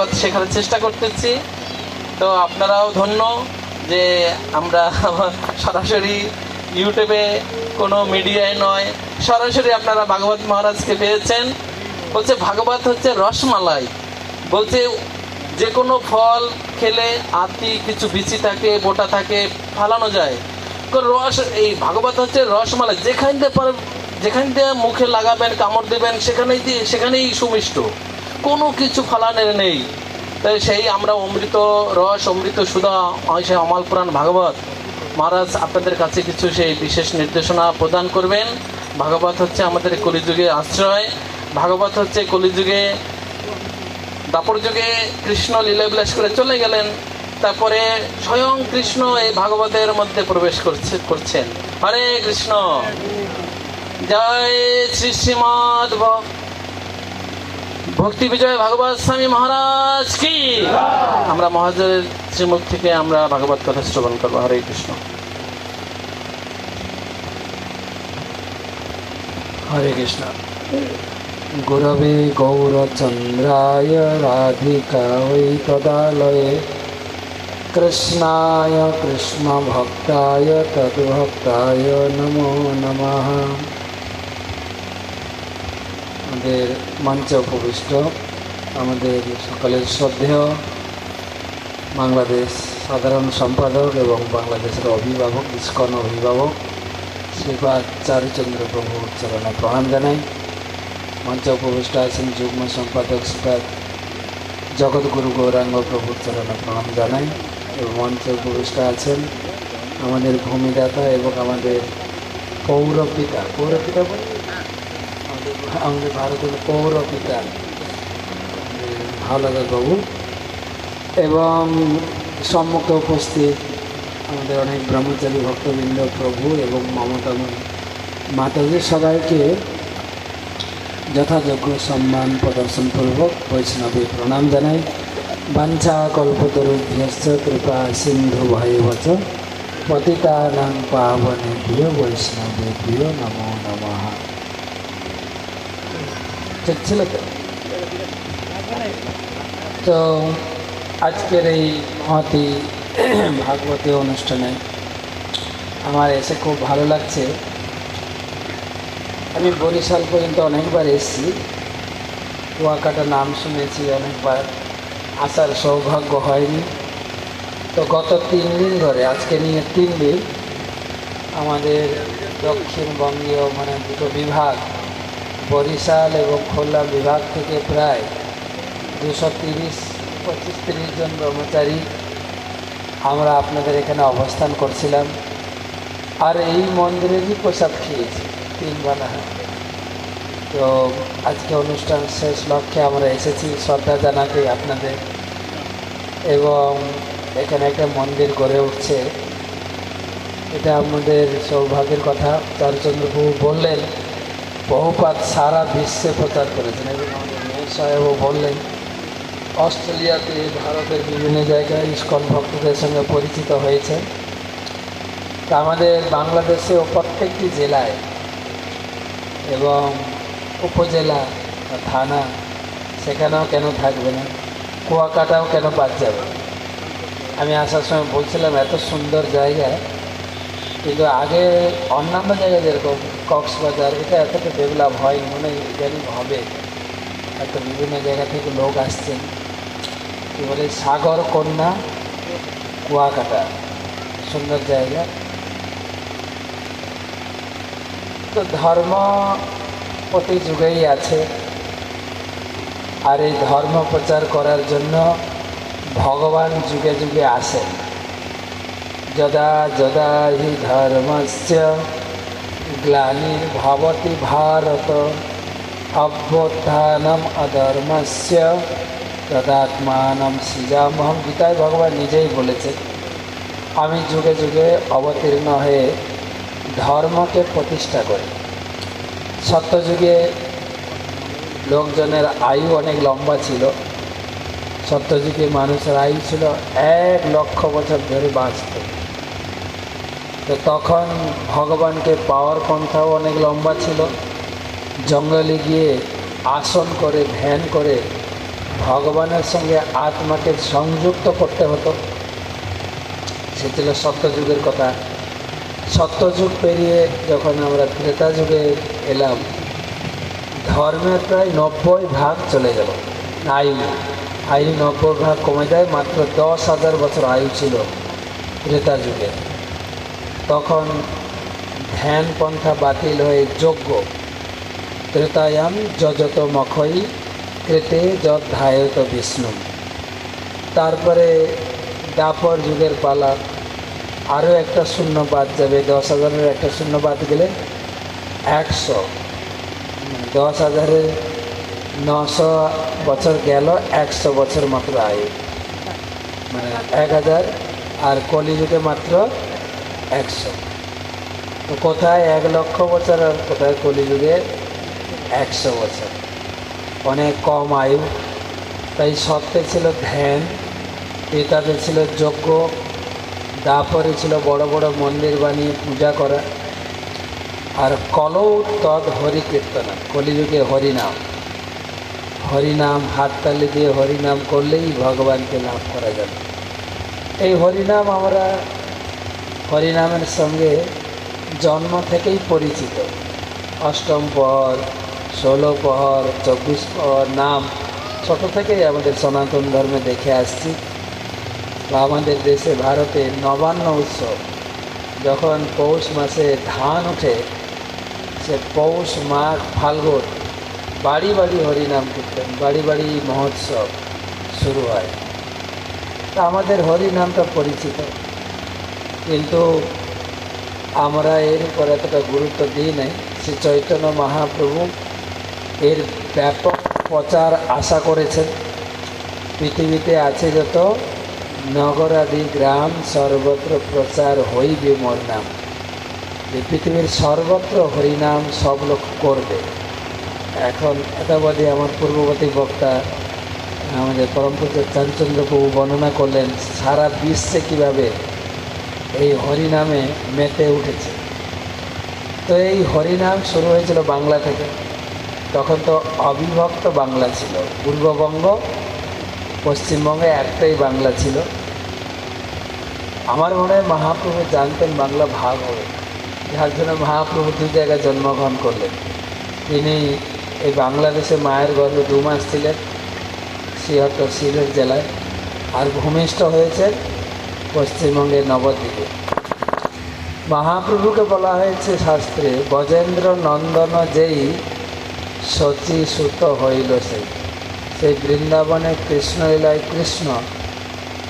ভাগবত শেখার চেষ্টা করতেছি। তো আপনারাও ধন্য যে আমরা সরাসরি ইউটিউবে কোনো মিডিয়ায় নয়, সরাসরি আপনারা ভাগবত মহারাজকে পেয়েছেন। বলছে, ভাগবত হচ্ছে রসমালাই। বলছে, যে কোনো ফল খেলে আতি কিছু বিচি থাকে, বোটা থাকে, ফালানো যায়। রস, এই ভাগবত হচ্ছে রসমালাই। যেখান দিয়ে যেখান দিয়ে মুখে লাগাবেন, কামড় দেবেন, সেখানেই দিয়ে সেখানেই সুমিষ্ট। কোনো কিছু ফালানের নেই। তাই সেই আমরা অমৃত রস, অমৃত সুধা সে অমাল পুরাণ ভাগবত। মহারাজ, আপনাদের কাছে কিছু সেই বিশেষ নির্দেশনা প্রদান করবেন। ভাগবত হচ্ছে আমাদের কলিযুগে আশ্রয়। ভাগবত হচ্ছে কলিযুগে, দাপর যুগে কৃষ্ণ লীলাবিলাস করে চলে গেলেন। তারপরে স্বয়ং কৃষ্ণ এই ভাগবতের মধ্যে প্রবেশ করছে, করছেন। হরে কৃষ্ণ। জয় শ্রী শ্রীমদ ভক্তি বিজয় ভাগবত স্বামী মহারাজ কি? আমরা মহাজের শ্রীমুখ থেকে আমরা ভাগবত কথা শ্রবণ করব। হরে কৃষ্ণ। হরে কৃষ্ণ। গুরবে গৌরচন্দ্রায় রাধিকায় তদালয়ে। কৃষ্ণায় কৃষ্ণভক্তায় তদ্ভক্তায় নমো নমঃ। আমাদের মঞ্চে উপবিষ্ট, আমাদের সকলের শ্রদ্ধেয় বাংলাদেশ সাধারণ সম্পাদক এবং বাংলাদেশের অভিভাবক, ইস্কন অভিভাবক শ্রীপাদ চারুচন্দ্র প্রভু চরণে প্রণাম জানাই। মঞ্চে উপবিষ্ট আছেন যুগ্ম সম্পাদক শ্রীপাদ জগৎগুরু গৌরাঙ্গ প্রভু চরণে প্রণাম জানাই এবং মঞ্চে উপবিষ্ট আছেন আমাদের ভূমিদাতা এবং আমাদের পৌরপিতা। পৌরপিতা বলে? আমাদের ভারতের পৌরপিতা হাওলাদার বাবু এবং সম্মুখে উপস্থিত আমাদের অনেক ব্রহ্মচারী ভক্তবৃন্দ, প্রভু এবং মমতাময়ী মাতাজি সবাইকে যথাযোগ্য সম্মান প্রদর্শনপূর্বক বৈষ্ণবে প্রণাম জানাই। বাঞ্ছা কল্পতরুভ্যশ্চ কৃপা সিন্ধু ভয় ভয়বচ পতিতানাং পাবনে প্রিয় বৈষ্ণবে প্রিয় নমো নমঃ ঠিক ছিল তো তো আজকের এই মহতি ভাগবতী অনুষ্ঠানে আমার এসে খুব ভালো লাগছে। আমি বরিশাল পর্যন্ত অনেকবার এসেছি। কুয়াকাটা নাম শুনেছি অনেকবার। আসার সৌভাগ্য হয়নি। তো গত তিন দিন ধরে, আজকে নিয়ে তিন দিন আমাদের দক্ষিণবঙ্গীয় মানে দুটো বিভাগ বরিশাল এবং খুলনা বিভাগ থেকে প্রায় দুশো তিরিশ, পঁচিশ তিরিশ জন ব্রহ্মচারী আমরা আপনাদের এখানে অবস্থান করছিলাম। আর এই মন্দিরেরই প্রসাদ খেয়েছি, তিন বেলা তো আজকে অনুষ্ঠান শেষ লক্ষ্যে আমরা এসেছি, শ্রদ্ধা জানাতে আপনাদের। এবং এখানে একটা মন্দির গড়ে উঠছে। এটা আমাদের সৌভাগ্যের কথা। চারুচন্দ্রবাবু বললেন বহুপাত সারা বিশ্বে প্রচার করেছেন। এবং আমাদের মেয়র সাহেবও বললেন, অস্ট্রেলিয়াতে ভারতের বিভিন্ন জায়গায় ইস্কন ভক্তদের সঙ্গে পরিচিত হয়েছে। তা আমাদের বাংলাদেশেও প্রত্যেকটি জেলায় এবং উপজেলা থানা সেখানেও কেন থাকবে না? কুয়াকাটাও কেন বাদ যাবে? আমি আসার সময় বলছিলাম, এত সুন্দর জায়গা, কিন্তু আগে অন্যান্য জায়গায় যেরকম কক্সবাজার, এটা এতটা ডেভেলপ হয় মনে ইদানিং হবে। হয়তো বিভিন্ন জায়গা থেকে লোক আসছেন কী বলে, সাগর, কন্যা, কুয়াকাটা, সুন্দর জায়গা। তো ধর্ম প্রতি যুগেই আছে। আর এই ধর্ম প্রচার করার জন্য ভগবান যুগে যুগে আসেন। যদা যদা হি ধর্মস্য গ্লানির্ভবতি ভারত অভ্যুত্থানম অধর্মস্য তদাত্মানম সৃজামহম গীতায় ভগবান নিজেই বলেছেন, আমি যুগে যুগে অবতীর্ণ হয়ে ধর্মকে প্রতিষ্ঠা করি। সত্যযুগে লোকজনের আয়ু অনেক লম্বা ছিল। সত্যযুগে মানুষের আয়ু ছিল এক লক্ষ বছর ধরে বাঁচত। তো তখন ভগবানকে পাওয়ার পন্থাও অনেক লম্বা ছিল। জঙ্গলে গিয়ে আসন করে, ধ্যান করে ভগবানের সঙ্গে আত্মাকে সংযুক্ত করতে হতো। সে ছিল সত্যযুগের কথা। সত্যযুগ পেরিয়ে যখন আমরা ত্রেতা যুগে এলাম, ধর্মের প্রায় নব্বই ভাগ চলে গেল। আয়ু আয়ু নব্বই ভাগ কমে যায়, মাত্র দশ হাজার বছর আয়ু ছিল ত্রেতা যুগে তখন ধ্যান পন্থা বাতিল হয়ে যোগ্য। ত্রেতায়াম যজত মখই কৃতে যত ধায়ত বিষ্ণু তারপরে দাপর যুগের পালা। আরও একটা শূন্য বাদ যাবে, দশ হাজারের একটা শূন্য বাদ গেলে একশো। দশ হাজারের নশো বছর গেল, একশো বছর মাত্র আয়ু। মানে এক হাজার আর কলিযুগে মাত্র একশো। তো কোথায় এক লক্ষ বছর আর কোথায় কলিযুগে একশো বছর? অনেক কম আয়ু। তাই সত্যে ছিল ধ্যান পিতাতে ছিল যজ্ঞ দাপরে ছিল বড় বড় মন্দির বানিয়ে পূজা করা আর কলৌ তদ হরি কীর্তনা কলিযুগে হরিনাম। হরিনাম হাততালি দিয়ে হরিনাম করলেই ভগবানকে লাভ করা যাবে। এই হরিনাম আমরা হরিনামের সঙ্গে জন্ম থেকেই পরিচিত। অষ্টম পর, ষোলো পহর চব্বিশ পহর নাম ছোট থেকেই আমাদের সনাতন ধর্মে দেখে আসছি। বা আমাদের দেশে ভারতে নবান্ন উৎসব। যখন পৌষ মাসে ধান ওঠে সে পৌষ মাঘ ফাল্গুন, বাড়ি বাড়ি হরিনাম কীর্তন, বাড়ি বাড়ি মহোৎসব শুরু হয়। তা আমাদের হরিনামটা পরিচিত। কিন্তু আমরা এর উপর এতটা গুরুত্ব দিই নাই। শ্রী চৈতন্য মহাপ্রভু এর ব্যাপক প্রচার আশা করেছেন। পৃথিবীতে আছে যত নগরাদি গ্রাম, সর্বত্র প্রচার হইবে মোর নাম। এই পৃথিবীর সর্বত্র হরিনাম সব লোক করবে। এখন এতবাদী আমার পূর্ববর্তী বক্তা, আমাদের পরমপুজো চাঞ্চন্দ্র প্রভু বর্ণনা করলেন, সারা বিশ্বে কীভাবে এই হরিনামে মেতে উঠেছে। তো এই হরিনাম শুরু হয়েছিল বাংলা থেকে। তখন তো অবিভক্ত বাংলা ছিল। পূর্ববঙ্গ, পশ্চিমবঙ্গে একটাই বাংলা ছিল। আমার মনে হয় মহাপ্রভু জানতেন বাংলা ভাগ হবে। যার জন্য মহাপ্রভু দু জায়গায় জন্মগ্রহণ করলেন। তিনি এই বাংলাদেশে মায়ের গর্ভে দু মাস ছিলেন সিহত সিলেট জেলায়। আর ভূমিষ্ঠ হয়েছে পশ্চিমবঙ্গের নবদ্বীপে। মহাপ্রভুকে বলা হয়েছে শাস্ত্রে, গজেন্দ্র নন্দন যেই শচী সুত হইল সেই। সেই বৃন্দাবনে কৃষ্ণলীলায় কৃষ্ণ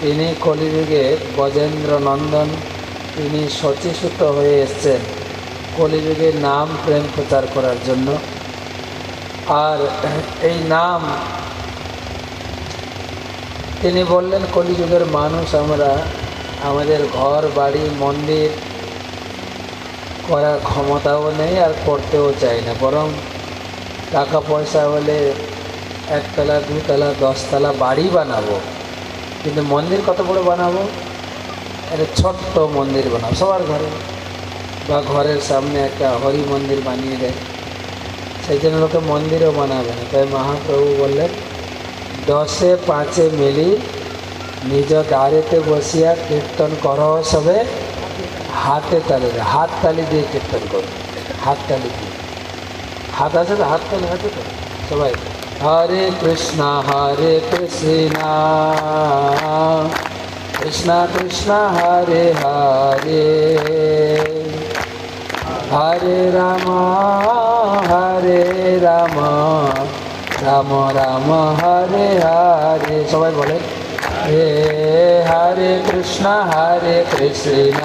তিনি কলিযুগে গজেন্দ্র নন্দন তিনি শচীসূত হয়ে এসছেন কলিযুগের নাম প্রেম প্রচার করার জন্য। আর এই নাম, তিনি বললেন, কলিযুগের মানুষ আমরা আমাদের ঘর, বাড়ি, মন্দির করার ক্ষমতাও নেই আর করতেও চাই না। বরং টাকা পয়সা হলে একতলা, দুতলা, দশতলা বাড়ি বানাবো। কিন্তু মন্দির কত বড় বানাবো? একটা ছোট্ট মন্দির বানাবো সবার ঘরে। বা ঘরের সামনে একটা হরি মন্দির বানিয়ে দেয়। সেই জন্য লোকে মন্দিরও বানাবে না। তাই মহাপ্রভু বললেন, দশে পাঁচে মিলি নিজ দ্বারেতে বসিয়া কীর্তন কর সবে, হাতে তালি হাত তালি দিয়ে কীর্তন করো, হাত তালি দিয়ে। হাত আছে তো? হাত তালি হাতে তো? সবাই। হরে কৃষ্ণ হরে কৃষ্ণ। কৃষ্ণ কৃষ্ণ, হরে হরে। হরে রাম হরে রাম। রাম রাম, হরে হরে। সবাই বলে হে হরে কৃষ্ণ হরে কৃষ্ণ।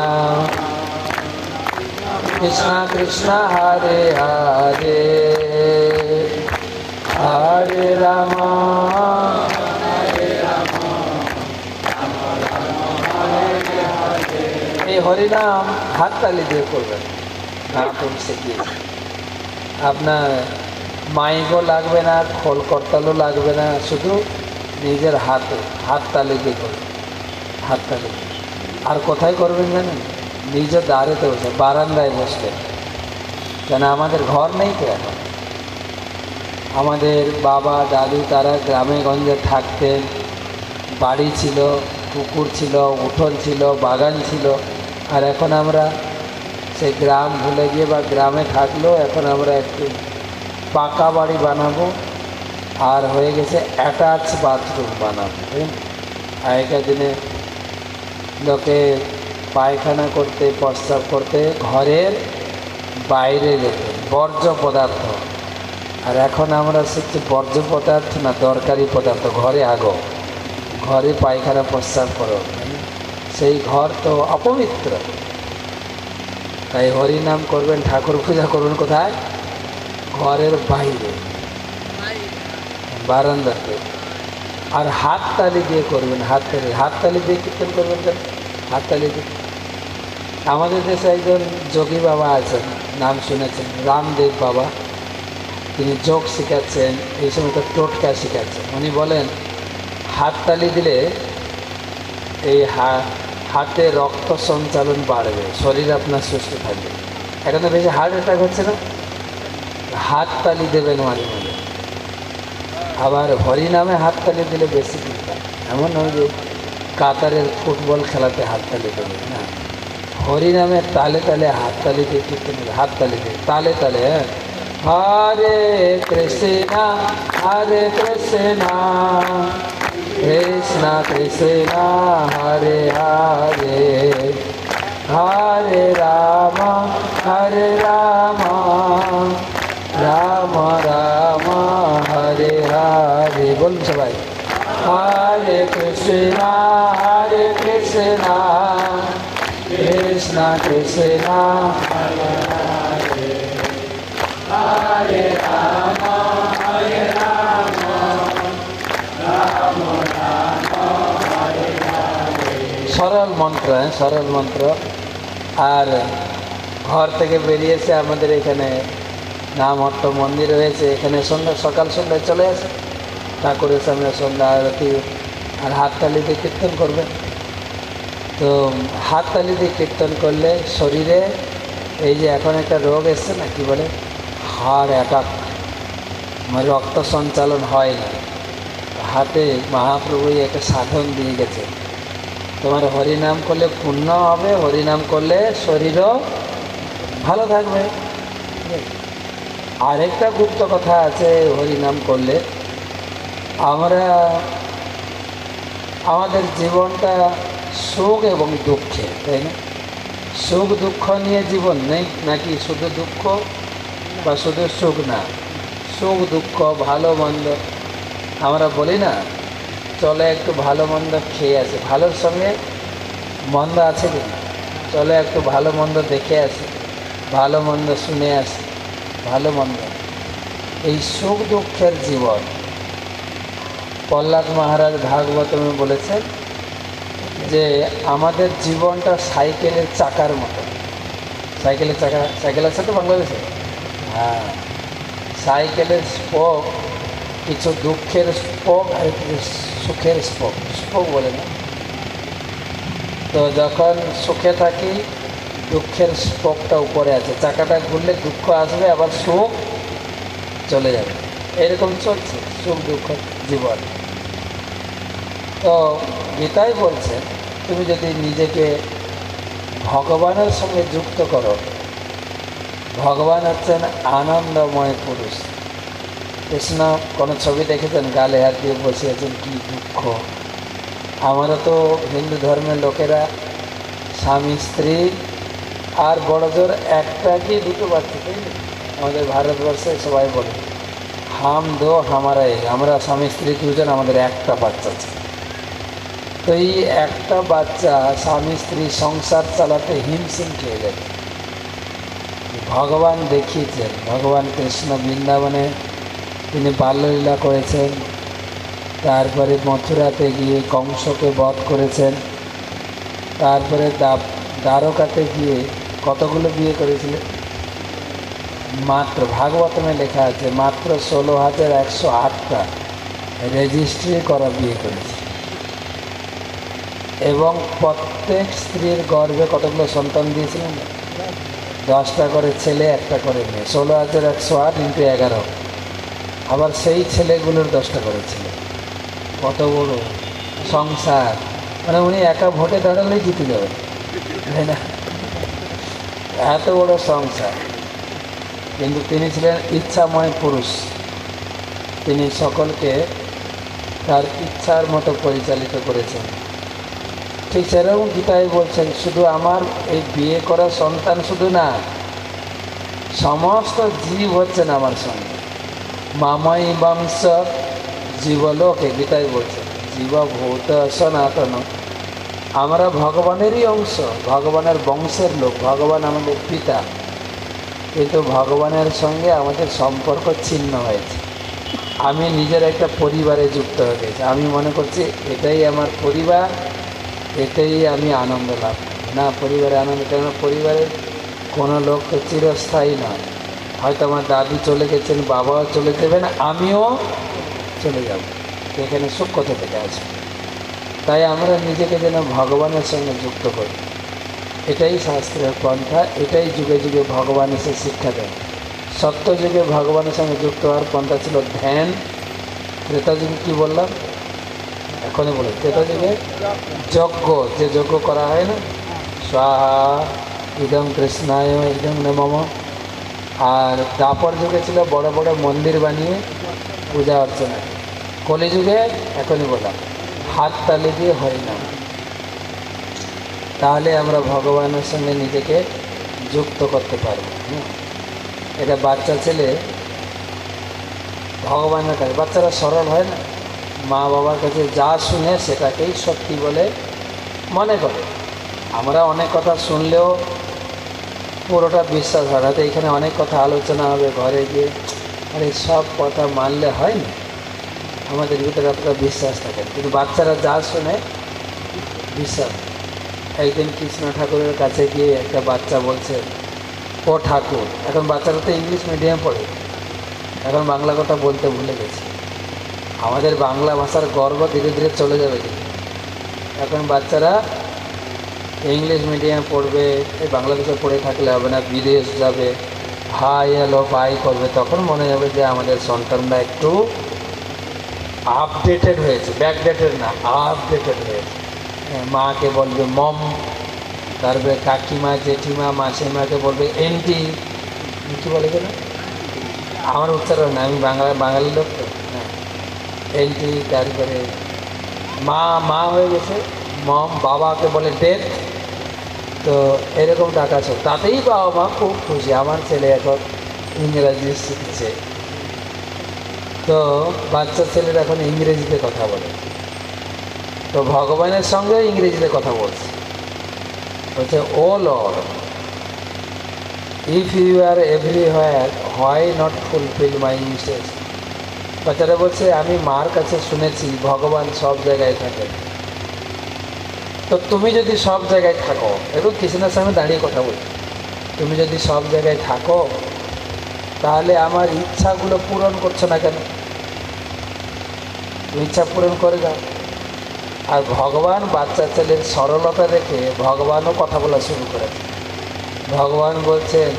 কৃষ্ণ কৃষ্ণ, হরে হরে। হরে রাম। এই হরিনাম হাততালি দিয়ে করবেন। নাটক শিখিয়েছি আপনার মাইকও লাগবে না, খোল করতালও লাগবে না, শুধু নিজের হাতে হাততালি দিয়ে করবেন হাততালি দিয়ে। আর কোথায় করবেন জানেন? নিজের দাঁড়েতে বসে, বারান্দায় বসবেন কেন আমাদের ঘর নেই তো এখন? আমাদের বাবা, দাদু তারা গ্রামে গঞ্জে থাকতেন। বাড়ি ছিল, পুকুর ছিল, উঠোন ছিল, বাগান ছিল। আর এখন আমরা সেই গ্রাম ভুলে গিয়ে বা গ্রামে থাকলেও এখন আমরা একটু পাকা বাড়ি বানাবো। আর হয়ে গেছে অ্যাটাচ বাথরুম বুঝলেন? আগেকার দিনে লোকে পায়খানা করতে, প্রস্রাব করতে ঘরের বাইরে যেতেন বর্জ্য পদার্থ। আর এখন আমরা শিখছি বর্জ্য পদার্থ না দরকারি পদার্থ, ঘরে আগো। ঘরে পায়খানা, প্রস্রাব করো। সেই ঘর তো অপবিত্র। তাই হরি নাম করবেন, ঠাকুর পূজা করবেন কোথায়? ঘরের বাইরে। বারান্দাতে আর হাত তালি দিয়ে করবেন, হাত তালি হাত তালি দিয়ে কীর্তন করবেন কেন হাত তালি দিয়ে। আমাদের দেশে একজন যোগী বাবা আছেন, নাম শুনেছেন, রামদেব বাবা। তিনি যোগ শেখাচ্ছেন, এই সময় তো টোটকা শেখাচ্ছেন উনি বলেন, হাত তালি দিলে এই হাতে রক্ত সঞ্চালন বাড়বে, শরীর আপনার সুস্থ থাকবে। এখন বেশি হার্ট অ্যাটাক হচ্ছে না? হাত তালি দেবেন মাঝে আবার হরি নামে হাততালি দিলে বেশি চিন্তা এমন নয় যে কাতারের ফুটবল খেলাতে হাততালি দেবে না। হরি নামে তালে তালে হাততালি দিয়ে হবে, হাততালি দিয়ে তালে তালে হ্যাঁ। হরে কৃষ্ণ হরে কৃষ্ণ কৃষ্ণ কৃষ্ণ হরে হরে। হরে রাম হরে রাম। রাম রাম, হরে হরে, বলুন সবাই। হরে কৃষ্ণ হরে কৃষ্ণ কৃষ্ণ কৃষ্ণ সরল মন্ত্র হ্যাঁ সরল মন্ত্র। আর ঘর থেকে বেরিয়েছে আমাদের এখানে নামহট্ট মন্দির রয়েছে। এখানে সন্ধ্যা, সকাল সন্ধ্যায় চলে আসে। ঠাকুরের সামনে সন্ধ্যা আরতি আর হাততালি দিয়ে কীর্তন করবে। তো হাততালি দিয়ে কীর্তন করলে শরীরে এই যে এখন একটা রোগ এসছে না, কি বলে? হার্ট অ্যাটাক মানে রক্ত সঞ্চালন হয় না। হাতে মহাপ্রভুই একটা সাধন দিয়ে গেছে। তোমার হরিনাম করলে পুণ্য হবে, হরিনাম করলে শরীরও ভালো থাকবে। আরেকটা গুপ্ত কথা আছে হরিনাম করলে। আমরা আমাদের জীবনটা সুখ এবং দুঃখে, তাই না? সুখ দুঃখ নিয়ে জীবন নেই, নাকি শুধু দুঃখ বা শুধু সুখ না? সুখ, দুঃখ, ভালো, মন্দ। আমরা বলি না, চলে একটু ভালো, মন্দ খেয়ে আসি। ভালোর সঙ্গে মন্দ আছে কি চলে একটু ভালো, মন্দ দেখে আসি। ভালো, মন্দ শুনে আসি। ভালো মন্দ। এই সুখ দুঃখের জীবন। প্রহ্লাদ মহারাজ ভাগবতমে বলেছেন যে, আমাদের জীবনটা সাইকেলের চাকার মতো। সাইকেলের চাকা, সাইকেল আছে তো বাংলাদেশে? হ্যাঁ। সাইকেলের স্পোক, কিছু দুঃখের স্পোক আর কিছু সুখের স্পোক। স্পোক বলে না। তো যখন সুখে থাকি দুঃখের স্পোকটা উপরে আছে। চাকাটা ঘুরলে দুঃখ আসবে, আবার সুখ চলে যাবে। এরকম চলছে সুখ দুঃখ জীবন। তো গীতাই বলছে, তুমি যদি নিজেকে ভগবানের সঙ্গে যুক্ত করো, ভগবান হচ্ছেন আনন্দময় পুরুষ। কৃষ্ণ কোনো ছবি দেখেছেন? গালে হাত দিয়ে বসে আছেন কী দুঃখ। আমরা তো হিন্দু ধর্মের লোকেরা স্বামী, স্ত্রী আর বড় জোর একটা কি দুটো বাচ্চা তাই? আমাদের ভারতবর্ষে সবাই বলে, হাম দো হামারা আমরা স্বামী, স্ত্রী দুজন, আমাদের একটা বাচ্চা আছে তো এই একটা বাচ্চা স্বামী, স্ত্রী সংসার চালাতে হিমশিম খেয়ে যায় ভগবান দেখিয়েছেন, ভগবান কৃষ্ণ বৃন্দাবনে তিনি বাল্যলীলা করেছেন, তারপরে মথুরাতে গিয়ে কংসকে বধ করেছেন, তারপরে দ্বারকাতে গিয়ে কতগুলো বিয়ে করেছিলেন মাত্র ভাগবতমে লেখা আছে, মাত্র ষোলো হাজার একশো আটটা রেজিস্ট্রি করা বিয়ে করেছে। এবং প্রত্যেক স্ত্রীর গর্ভে কতগুলো সন্তান দিয়েছিলেন? দশটা করে ছেলে, একটা করে মেয়ে। ষোলো হাজার একশো আট ইন্টু এগারো। আবার সেই ছেলেগুলোর দশটা করে ছেলে। কত বড় সংসার। মানে উনি একা ভোটে দাঁড়ালেই জিতে যাবেন। তাই না? এত বড় সংসার। কিন্তু তিনি ছিলেন ইচ্ছাময় পুরুষ। তিনি সকলকে তার ইচ্ছার মতো পরিচালিত করেছেন। ঠিক সেরকম গীতায় বলছেন, শুধু আমার এই বিয়ে করা সন্তান শুধু না, সমস্ত জীব হচ্ছেন আমার সঙ্গে। মামাই বংশ জীবলোকে গীতায় বলছে। জীবভূত সনাতন আমরা ভগবানেরই অংশ, ভগবানের বংশের লোক, ভগবান আমাদের পিতা। কিন্তু ভগবানের সঙ্গে আমাদের সম্পর্ক ছিন্ন হয়েছে। আমি নিজের একটা পরিবারে যুক্ত হয়ে গেছি। আমি মনে করছি এটাই আমার পরিবার, এটাই আমি আনন্দ লাভ না, পরিবারে আনন্দ কেন পরিবারের কোনো লোক তো চিরস্থায়ী নয়। হয়তো আমার দাদু চলে গেছেন, বাবাও চলে যাবেন, আমিও চলে যাব। এখানে সুখ কোথা থেকে আসবে। তাই আমরা নিজেকে যেন ভগবানের সঙ্গে যুক্ত করি। এটাই শাস্ত্রের পন্থা, এটাই যুগে যুগে ভগবান এসে শিক্ষা দেন সত্য যুগে ভগবানের সঙ্গে যুক্ত হওয়ার পন্থা ছিল ধ্যান। যুগে কী বললাম? এখনই বলে যুগে যজ্ঞ, যে যজ্ঞ করা হয় না? স্বাহা ইদম কৃষ্ণায় ইদম নমম আর দাপর যুগে ছিল বড় বড় মন্দির বানিয়ে পূজা অর্চনা। কলিযুগে এখনই বললাম। হাত তালি দিয়ে হয় না। তাহলে আমরা ভগবানের সঙ্গে নিজেকে যুক্ত করতে পারব। এটা বাচ্চা ছেলে ভগবানের কাছে, বাচ্চারা সরল হয় না। মা বাবার কাছে যা শুনে সেটাকেই সত্যি বলে মনে করে। আমরা অনেক কথা শুনলেও পুরোটা বিশ্বাস হয় হয়তো এখানে অনেক কথা আলোচনা হবে, ঘরে গিয়ে আরে সব কথা মানলে হয় না। আমাদের ভিতরে অতটা বিশ্বাস থাকে কিন্তু বাচ্চারা যা শুনে, বিশ্বাস। একদিন কৃষ্ণ ঠাকুরের কাছে গিয়ে একটা বাচ্চা বলছে, ও ঠাকুর। এখন বাচ্চারা তো ইংলিশ মিডিয়াম পড়ে। এখন বাংলা কথা বলতে ভুলে গেছে। আমাদের বাংলা ভাষার গর্ব ধীরে ধীরে চলে যাবে এখন বাচ্চারা ইংলিশ মিডিয়াম পড়বে, এই বাংলাদেশে পড়ে থাকলে হবে না, বিদেশ যাবে ভাই এলো ভাই করবে। তখন মনে হবে যে আমাদের সন্তানরা একটু আপডেটেড হয়েছে ব্যাকডেটেড না আপডেটেড হয়েছে। হ্যাঁ, মাকে বলবে মম তারপরে কাকিমা জেঠিমা মাসিমাকে বলবে এন্টি কী বলে কেন আমার উচ্চারণ না আমি বাংলা বাঙালি লোক তো হ্যাঁ। এন্টি তারপরে মা মা হয়ে গেছে মম বাবাকে বলে ডেথ তো এরকম টাকা ছিল তাতেই বাবা মা খুব খুশি আমার ছেলে এখন ইংরাজি শিখছে। তো বাচ্চা ছেলেরা এখন ইংরেজিতে কথা বলে। তো ভগবানের সঙ্গে ইংরেজিতে কথা বলছে। বলছে, O lord if you are everywhere why not fulfil my wishes বাচ্চারা বলছে, আমি মার কাছে শুনেছি, ভগবান সব জায়গায় থাকেন। তো তুমি যদি সব জায়গায় থাকো একটু কৃষ্ণের সামনে দাঁড়িয়ে কথা বলছি তুমি যদি সব জায়গায় থাকো, তাহলে আমার ইচ্ছাগুলো পূরণ করছ না কেন? ইচ্ছা পূরণ করে দাও আর ভগবান বাচ্চা ছেলের সরলতা দেখে ভগবানও কথা বলা শুরু করেছে ভগবান বলছেন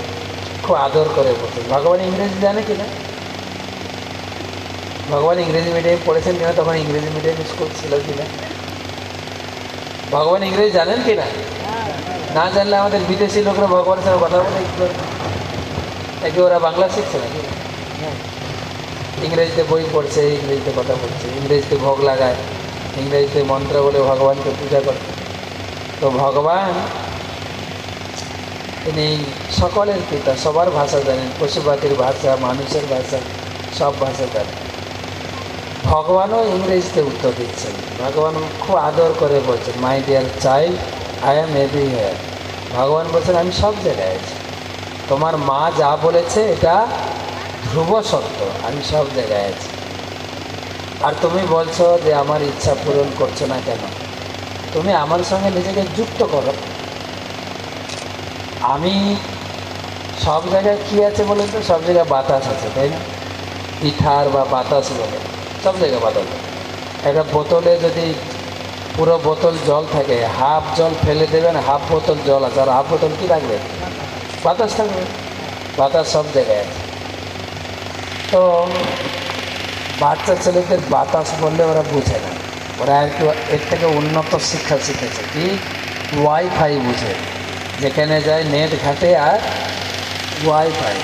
খুব আদর করে বলছেন ভগবান ইংরেজি জানে কি না? ভগবান ইংরেজি মিডিয়ামে পড়েছেন কিনা তখন ইংরেজি মিডিয়াম স্কুল ছিল কিনা ভগবান ইংরেজি জানেন কি না? না জানলে আমাদের বিদেশি লোকরা ভগবানের সঙ্গে কথা বলে কি করে? নাকি ওরা বাংলা শিখছে নাকি? ইংরেজিতে বই পড়ছে, ইংরেজিতে কথা বলছে, ইংরেজিতে ভোগ লাগায়, ইংরেজিতে মন্ত্র বলে ভগবানকে পূজা করে। তো ভগবান, তিনি সকলের পিতা, সবার ভাষা জানেন পশু পাখির ভাষা, মানুষের ভাষা, সব ভাষা জানেন। ভগবানও ইংরেজিতে উত্তর দিচ্ছেন। ভগবান খুব আদর করে বলছেন my dear child I am everywhere ভগবান বলছেন, আমি সব জায়গায় আছি। তোমার মা যা বলেছে, এটা ধ্রুব সত্য আমি সব জায়গায় আছি। আর তুমি বলছো যে আমার ইচ্ছা পূরণ করছ না কেন? তুমি আমার সঙ্গে নিজেকে যুক্ত করো। আমি সব জায়গায় কী আছে বলে তো? সব জায়গায় বাতাস আছে, তাই না? ইথার বা বাতাস বলে, সব জায়গায় বাতাস একটা বোতলে যদি পুরো বোতল জল থাকে, হাফ জল ফেলে দেবেন, হাফ বোতল জল আছে। আর হাফ বোতল কী রাখবে বাতাস থাকবে বাতাস সব জায়গায় আছে। তো বাচ্চা ছেলেদের বাতাস বললে ওরা বুঝে না। ওরা একটু এর থেকে উন্নত শিক্ষা শিখেছে। কি? ওয়াইফাই বুঝে। যেখানে যায় নেট ঘাটে আর ওয়াইফাই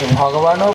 তো ভগবানও